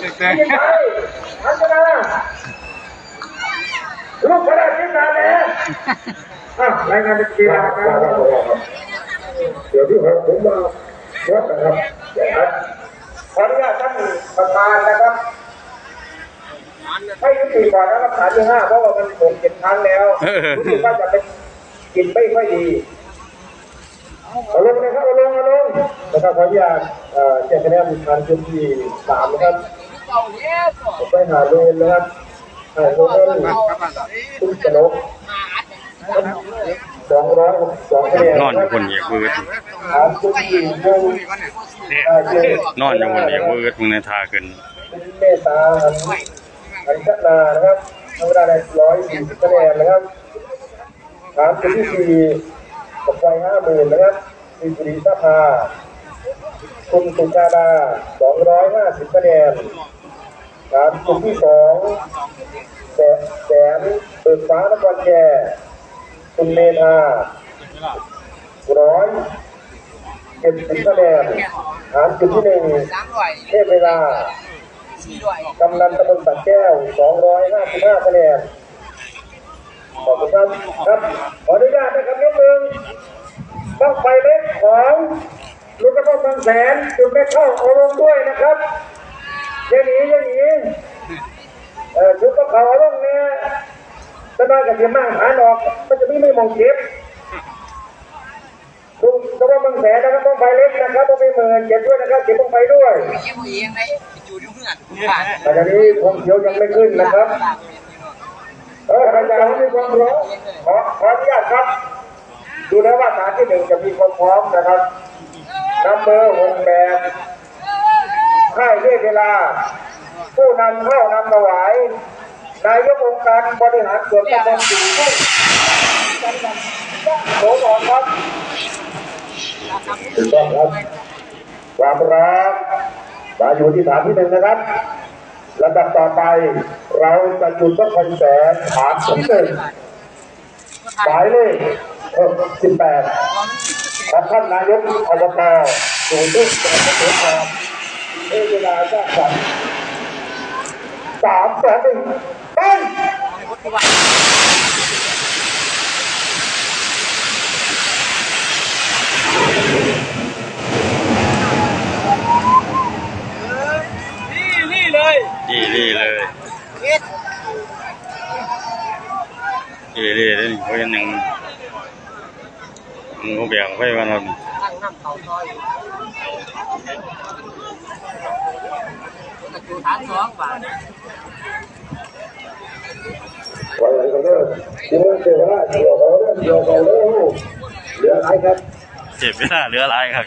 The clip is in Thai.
ยิงไปพัฒนาลูกพระราชทานแล้วอะรายงานเป็นกีฬาครับเดี๋ยวที่ผมผมมาวัดนะครับขออนุญาตท่านประธานนะครับให้ยุติก่อนนะครับฐานที่ห้าเพราะว่ามันหกเจ็ดครั้งแล้วรู้สึกว่าจะเป็นกินไม่ค่อยดีเอาลงนะครับเอาลงเอาลงนะครับขออนุญาตเอ่อแจ้งคะแนนทางจุดที่สามนะครับ ผมไปหาโรงนะครับหาโรงนั้นคุณสนุกสองร้อยหกสองคะแนนนอนอยู่คนเอกวืดถามจุดที่หนึ่งอ่าเจนอนอยู่คนเอกวืดมึงในทาขึ้นเมตตาอันอันชัดนานะครับทำเวลาได้ร้อยสี่สิบคะแนนนะครับถามจุดที่สี่กับไฟห้าหมื่นนะครับมีบุรีสภาคุณสุชาดาสองร้อยห้าสิบคะแนน ถามจุดที่สองแสนแสนเปิดฟ้านครแก่คุณเมธาร้อยเจ็ดสิบคะแนนถามจุดที่หนึ่งเทพเวลาสี่ร้อยกำนันตำบลสักแก้ว255คะแนนขอบคุณครับครับขออนุญาตนะครับนิดนึงต้องไฟเล็กของลูกกระบอกบางแสนจุดไม่เข้าเอาลงด้วยนะครับ อย่าหนีอย่าหนีเออจุดก็เขาเอาลงเนี่ยจะได้กับเทียมมากหานออก มันจะไม่ไม่มองเก็บลูกกระบอกบางแสนนะครับต้องไฟเล็กนะครับต้องไม่เหมือนเก็บด้วยนะครับเก็บต้องไฟด้วยเก็บเองไหมอยู่เพื่อนบ้านแต่ตอนนี้ผมเขียวยังไม่ขึ้นนะครับเอออาจารย์มีความพร้อมขอขออนุญาตครับ ดูแล้วว่าฐานที่หนึ่งจะมีความพร้อมนะครับนับเบอร์หกแปด ค่ายเรียเวลา ผู้นำเข้านำถวาย นายกองค์การบริหารส่วนตำบลสีทุ่งโสมอนครับถูกต้องครับความรักมาอยู่ที่ฐานที่หนึ่งนะครับลำดับต่อไปเราจะจุดพระคอนแสนฐานที่หนึ่งหมายเลขสิบแปดของท่านนายกอบตสูงที่จังหวัดสมุทรสาครเวลา สร้างสรรค์สามสองหนึ่งไปนี่นี่เลยดีดีเลยเอ็ดดีดีเลยเพรายังยังมึงเขาแบ่งไว้ว่าเรา ตั้งน้ำเขาซอยกระ ฐานสองบาทวันไหนก็เลิกเดี๋ยวเดี๋ยวเดี๋ยวเขาเลิกเดี๋ยวเขาเลิกเหลืออะไรครับเจ็บเวลาเหลือหลายครับ